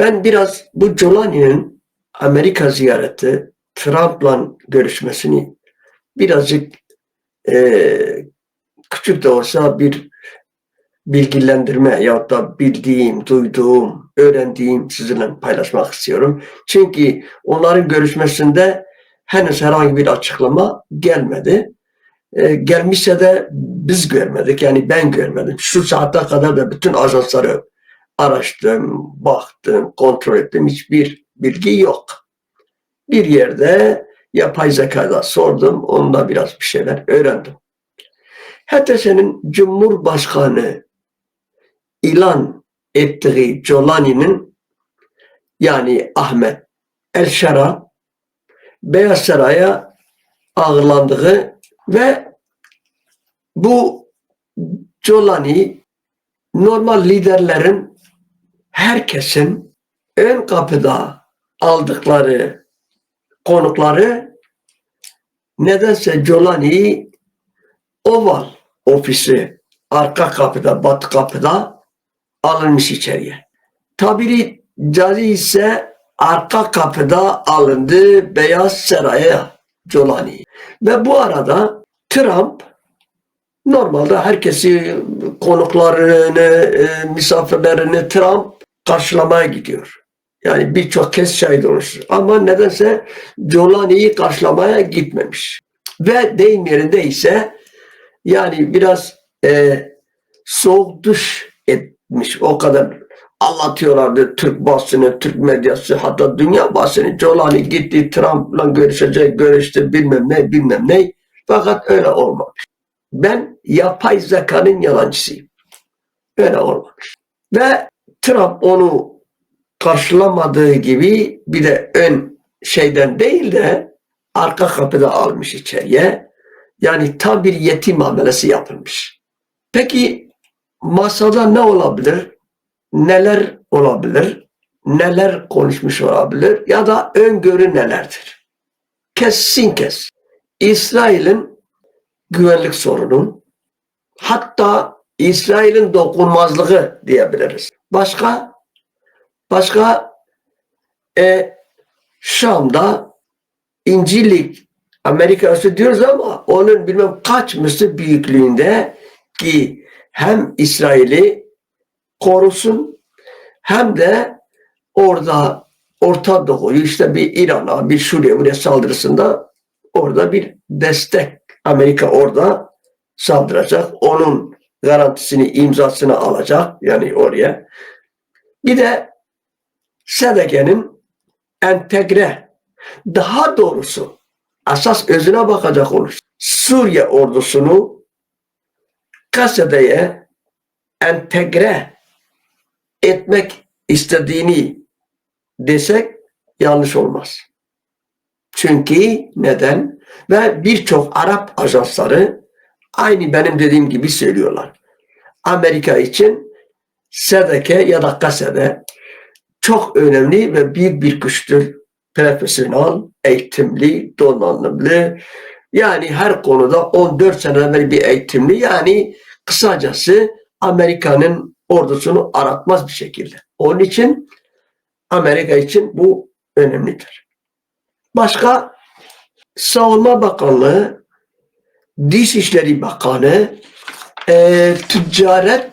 Ben biraz bu Jolani'nin Amerika ziyareti, Trump'la görüşmesini birazcık eee, küçük de olsa bir bilgilendirme ya da bildiğim, duyduğum, öğrendiğim sizinle paylaşmak istiyorum. Çünkü onların görüşmesinde henüz herhangi bir açıklama gelmedi. Ee, gelmişse de biz görmedik. Yani ben görmedim. Şu saate kadar da bütün ajansları araştırdım, baktım, kontrol ettim. Hiçbir bilgi yok. Bir yerde yapay zekada sordum. Onunla biraz bir şeyler öğrendim. HTS'nin Cumhurbaşkanı ilan ettiği Jolani'nin yani Ahmet El-Şara Beyaz Saray'a ağırlandığı ve bu Jolani normal liderlerin herkesin ön kapıda aldıkları konukları nedense Jolani'yi Oval ofisi arka kapıda, batı kapıda alınmış içeriye. Tabiri cari ise arka kapıda alındı Beyaz Saray'a Jolani. Ve bu arada Trump normalde herkesi konuklarını, e, misafirlerini Trump karşılamaya gidiyor. Yani birçok kez şahit olmuş. Ama nedense Jolani'yi karşılamaya gitmemiş. Ve deyim yerinde ise yani biraz e, soğuk duş etmiş. O kadar anlatıyorlardı Türk basını, Türk medyası hatta dünya basını. Jolani gitti Trump'la görüşecek, görüştü bilmem ne bilmem ne. Fakat öyle olmamış. Ben yapay zekanın yalancısıyım. Öyle olmamış. Ve Trump onu karşılamadığı gibi bir de ön şeyden değil de arka kapıda almış içeriye. Yani tam bir yetim muamelesi yapılmış. Peki masada ne olabilir? Neler olabilir? Neler konuşmuş olabilir? Ya da öngörü nelerdir? Kesin kes. İsrail'in güvenlik sorunu, hatta İsrail'in dokunmazlığı diyebiliriz. Başka? Başka? E, Şam'da İncillik Amerika'sı diyoruz ama onun bilmem kaç mısır büyüklüğünde ki hem İsrail'i korusun hem de orada Orta Doğu'yu işte bir İran'a, bir Suriye buraya saldırısında orada bir destek. Amerika orada saldıracak. Onun garantisini, imzasını alacak. Yani oraya. Bir de SDG'nin entegre, daha doğrusu asas özüne bakacak olur. Suriye ordusunu Kasede'ye entegre etmek istediğini desek yanlış olmaz. Çünkü neden? Ve birçok Arap ajansları aynı benim dediğim gibi söylüyorlar. Amerika için SDK ya da Kasede çok önemli ve büyük bir güçtür. Profesyonel, eğitimli, donanımlı. Yani her konuda 14 sene evvel bir eğitimli. Yani kısacası Amerika'nın ordusunu aratmaz bir şekilde. Onun için Amerika için bu önemlidir. Başka Savunma Bakanlığı, Dışişleri Bakanı, e, Ticaret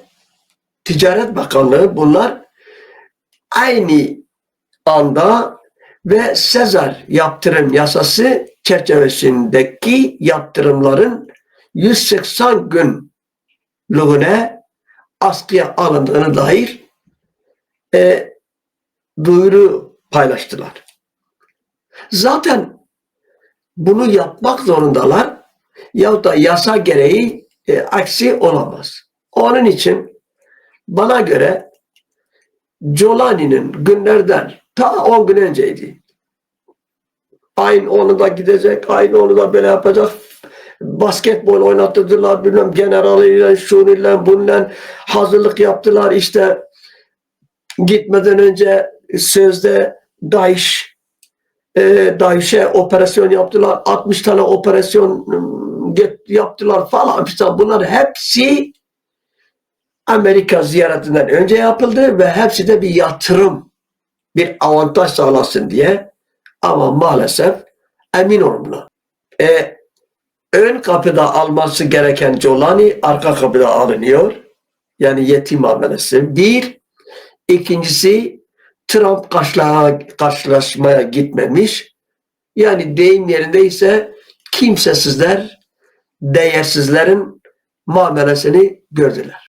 Ticaret Bakanlığı bunlar aynı anda ve Sezar yaptırım yasası çerçevesindeki yaptırımların 180 gün lüğüne askıya alındığını dair e, duyuru paylaştılar. Zaten bunu yapmak zorundalar yahut da yasa gereği e, aksi olamaz. Onun için bana göre Jolani'nin günlerden ta 10 gün önceydi. Aynı onu da gidecek, aynı onu da böyle yapacak. Basketbol oynattırdılar, bilmem generaliyle, şununla, bununla hazırlık yaptılar. İşte gitmeden önce sözde DAEŞ e, DAEŞ'e operasyon yaptılar. 60 tane operasyon ıı, yaptılar falan filan. Bunlar hepsi Amerika ziyaretinden önce yapıldı ve hepsi de bir yatırım bir avantaj sağlasın diye ama maalesef emin olun buna. E, ön kapıda alması gereken Colani arka kapıda alınıyor. Yani yetim muamelesi. Bir. ikincisi Trump karşıla, karşılaşmaya gitmemiş. Yani deyim yerindeyse kimsesizler, değersizlerin muamelesini gördüler.